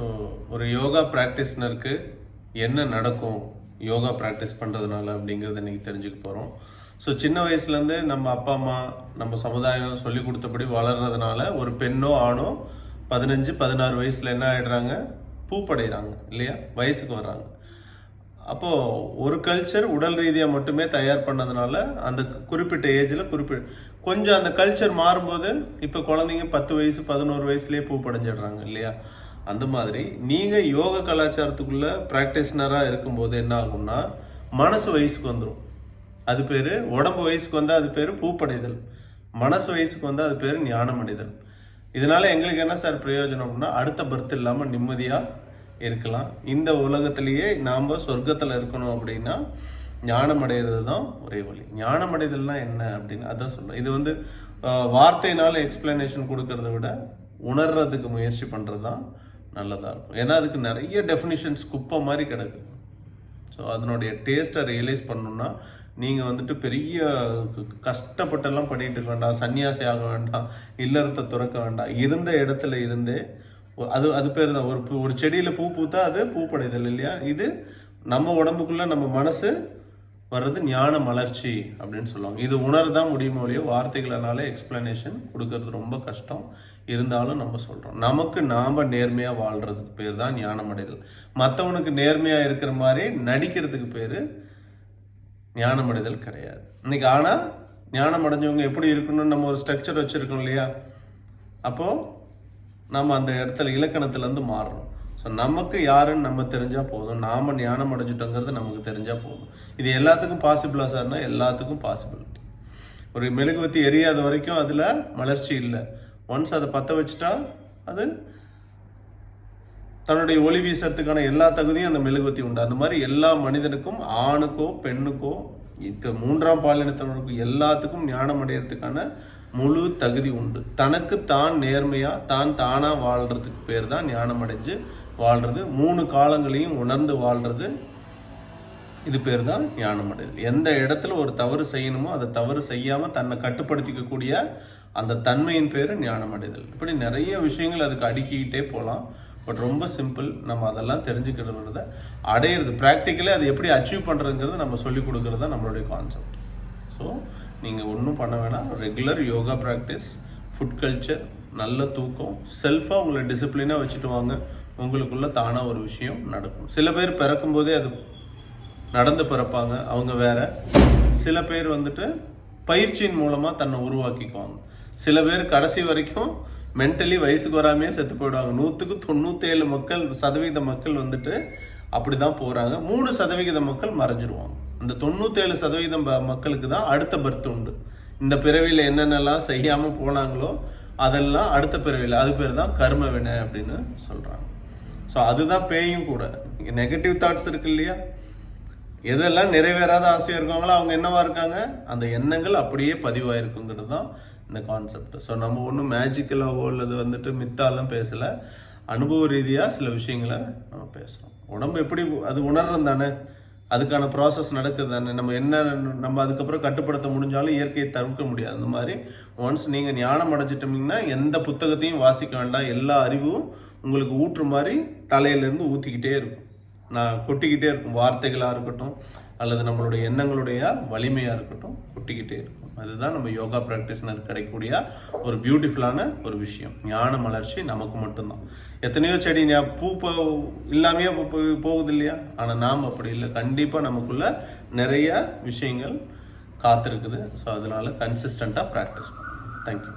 So ஒரு யோகா ப்ராக்டிஸ்னருக்கு என்ன நடக்கும்? யோகா ப்ராக்டிஸ் பண்ணுறதுனால அப்படிங்கிறத இன்றைக்கி தெரிஞ்சுக்க போகிறோம் ஸோ சின்ன வயசுலேருந்து நம்ம அப்பா அம்மா நம்ம சமுதாயம் சொல்லி கொடுத்தபடி வளர்றதுனால ஒரு பெண்ணோ ஆணோ பதினஞ்சு பதினாறு வயசில் என்ன ஆகிடுறாங்க பூப்படைகிறாங்க இல்லையா? வயசுக்கு வர்றாங்க. அப்போது ஒரு கல்ச்சர் உடல் ரீதியாக மட்டுமே தயார் பண்ணதுனால அந்த குறிப்பிட்ட ஏஜில் குறிப்பிட்ட கொஞ்சம் அந்த கல்ச்சர் மாறும்போது இப்போ குழந்தைங்க பத்து வயசு பதினோரு வயசுலேயே பூப்படைஞ்சிடுறாங்க இல்லையா? அந்த மாதிரி நீங்கள் யோக கலாச்சாரத்துக்குள்ள ப்ராக்டிஸ்னராக இருக்கும்போது என்ன ஆகும்னா மனசு வயசுக்கு வந்துடும் அது பேர் உடம்பு வயசுக்கு வந்தால் அது பேர் பூப்படைதல். மனசு வயசுக்கு வந்தால் அது பேர் ஞானமடைதல். இதனால் எங்களுக்கு என்ன சார் பிரயோஜனம் அப்படின்னா அடுத்த பர்த் இல்லாமல் நிம்மதியாக இருக்கலாம். இந்த உலகத்திலேயே நாம் சொர்க்கத்தில் இருக்கணும் அப்படின்னா ஞானம் அடைகிறது தான் ஒரே வழி. ஞானம் அடைதல்னால் என்ன அப்படின்னு அதான் சொல்லுவேன் இது வந்து வார்த்தையினால் எக்ஸ்பிளனேஷன் கொடுக்கறத விட உணர்றதுக்கு முயற்சி பண்ணுறது தான் நல்லதாக இருக்கும். ஏன்னா அதுக்கு நிறைய டெஃபினிஷன்ஸ் குப்பை மாதிரி கிடக்கு. ஸோ அதனுடைய டேஸ்ட்டை ரியலைஸ் பண்ணணும்னா நீங்கள் வந்துட்டு பெரிய கஷ்டப்பட்டெல்லாம் பண்ணிகிட்டு இருக்க வேண்டாம். சன்னியாசி ஆக வேண்டாம். இல்லறத்தை துறக்க வேண்டாம். இருந்த இடத்துல இருந்தே அது அது பேர் தான். ஒரு ஒரு செடியில் பூ பூத்தா அது பூப்படைதல் இல்லையா? இது நம்ம உடம்புக்குள்ளே நம்ம மனசு வர்றது ஞான மலர்ச்சி அப்படின்னு சொல்லுவாங்க. இது உணர்தான் முடியுமோ ஒழிய வார்த்தைகளனால எக்ஸ்பிளனேஷன் கொடுக்கறது ரொம்ப கஷ்டம். இருந்தாலும் நம்ம சொல்கிறோம் நமக்கு நாம் நேர்மையாக வாழ்கிறதுக்கு பேர் தான் ஞானம் அடைதல். மற்றவனுக்கு நேர்மையாக இருக்கிற மாதிரி நடிக்கிறதுக்கு பேர் ஞானம் அடைதல் கிடையாது. இன்னைக்கு ஆனால் ஞானம் அடைஞ்சவங்க எப்படி இருக்கணும்னு நம்ம ஒரு ஸ்ட்ரக்சர் வச்சுருக்கோம் இல்லையா? அப்போது நம்ம அந்த இடத்துல இலக்கணத்துலேருந்து மாறுறோம் ஸோ நமக்கு யாருன்னு நம்ம தெரிஞ்சால் போதும். நாம் ஞானம் அடைஞ்சிட்டோங்கிறது நமக்கு தெரிஞ்சால் போதும். இது எல்லாத்துக்கும் பாசிபிளா சார்னா எல்லாத்துக்கும் பாசிபிலிட்டி ஒரு மெழுகுவத்தி எரியாத வரைக்கும் அதில் மலர்ச்சி இல்லை. ஒன்ஸ் அதை பற்ற வச்சுட்டா அது தன்னுடைய ஒளி வீசறதுக்கான எல்லா தகுதியும் அந்த மெழுகுவத்தி உண்டு. அந்த மாதிரி எல்லா மனிதனுக்கும் ஆணுக்கோ பெண்ணுக்கோ இது மூன்றாம் பாலினத்தினருக்கும் எல்லாத்துக்கும் ஞானம் அடையிறதுக்கான முழு தகுதி உண்டு. தனக்கு தான் நேர்மையா தான் தானா வாழ்றதுக்கு பேர் தான் ஞானம் அடைஞ்சு வாழ்றது. மூணு காலங்களையும் உணர்ந்து வாழ்றது. இது பேர் தான் ஞானம் அடைதல். எந்த இடத்துல ஒரு தவறு செய்யணுமோ அதை தவறு செய்யாம தன்னை கட்டுப்படுத்திக்கக்கூடிய அந்த தன்மையின் பேர் ஞானம் அடைதல். இப்படி நிறைய விஷயங்கள் அதுக்கு அடுக்கிக்கிட்டே போகலாம் பட் ரொம்ப சிம்பிள் நம்ம அதெல்லாம் தெரிஞ்சுக்கிறத அடையிறது. ப்ராக்டிக்கலி அது எப்படி அச்சீவ் பண்ணுறதுங்கிறது நம்ம சொல்லி கொடுக்கறது தான் நம்மளுடைய கான்செப்ட் ஸோ நீங்கள் ஒன்றும் பண்ண வேணாம். Regular yoga practice food culture நல்ல தூக்கம். செல்ஃபாக உங்களை டிசிப்ளினாக வச்சுட்டு வாங்க. உங்களுக்குள்ளே தானாக ஒரு விஷயம் நடக்கும். சில பேர் பிறக்கும் போதே அது நடந்து பிறப்பாங்க. அவங்க வேற. சில பேர் வந்துட்டு பயிற்சியின் மூலமாக தன்னை உருவாக்கிக்குவாங்க. சில பேர் கடைசி வரைக்கும் மென்டலி வயசுக்கு வராமையே செத்து போயிடுவாங்க. நூற்றுக்கு தொண்ணூற்றேழு மக்கள் சதவீத மக்கள் வந்துட்டு அப்படி தான் போகிறாங்க மூணு சதவிகித மக்கள் மறைஞ்சிருவாங்க. அந்த தொண்ணூற்றேழு சதவீதம் ப- மக்களுக்கு தான் அடுத்த பர்த் உண்டு. இந்த பிறவியில் என்னென்னலாம் செய்யாமல் போனாங்களோ அதெல்லாம் அடுத்த பிறவியில். அது பேர் தான் கர்ம வினை அப்படின்னு சொல்கிறாங்க ஸோ அதுதான் பேயும் கூட. நெகட்டிவ் தாட்ஸ் இருக்கு இல்லையா? எதெல்லாம் நிறைவேறாத ஆசையாக இருக்காங்களோ அவங்க என்னவா இருக்காங்க? அந்த எண்ணங்கள் அப்படியே பதிவாயிருக்குங்கிறது தான் இந்த கான்செப்ட் ஸோ நம்ம ஒன்றும் மேஜிக்கலாகவோ அல்லது வந்துட்டு மித்தாலாம் பேசலை. அனுபவ ரீதியாக சில விஷயங்களை நம்ம பேசுகிறோம் உடம்பு எப்படி அது உணர்றோம் தானே. அதுக்கான ப்ராசஸ் நடக்குது தானே. நம்ம என்ன நம்ம அதுக்கப்புறம் கட்டுப்படுத்த முடிஞ்சாலும் இயற்கையை தவிர்க்க முடியாது. அந்த மாதிரி ஒன்ஸ் நீங்கள் ஞானம் அடைஞ்சிட்டோம்னா எந்த புத்தகத்தையும் வாசிக்க வேண்டாம். எல்லா அறிவும் உங்களுக்கு ஊற்று மாதிரி தலையிலேருந்து ஊற்றிக்கிட்டே இருக்கும். நான் கொட்டிக்கிட்டே இருக்கும். வார்த்தைகளாக இருக்கட்டும் அல்லது நம்மளுடைய எண்ணங்களுடைய வலிமையாக இருக்கட்டும் கொட்டிக்கிட்டே இருக்கும் அதுதான் நம்ம யோகா ப்ராக்டிஸ்னர் கிடைக்கக்கூடிய ஒரு பியூட்டிஃபுல்லான ஒரு விஷயம். ஞான மலர்ச்சி நமக்கு மட்டும்தான். எத்தனையோ செடி பூ போ இல்லாமையே போகுது இல்லையா ஆனால் நாம் அப்படி இல்லை. கண்டிப்பாக நமக்குள்ள நிறைய விஷயங்கள் காத்திருக்குது. ஸோ அதனால கன்சிஸ்டண்ட்டாக ப்ராக்டிஸ் பண்ணுவோம் தேங்க்யூ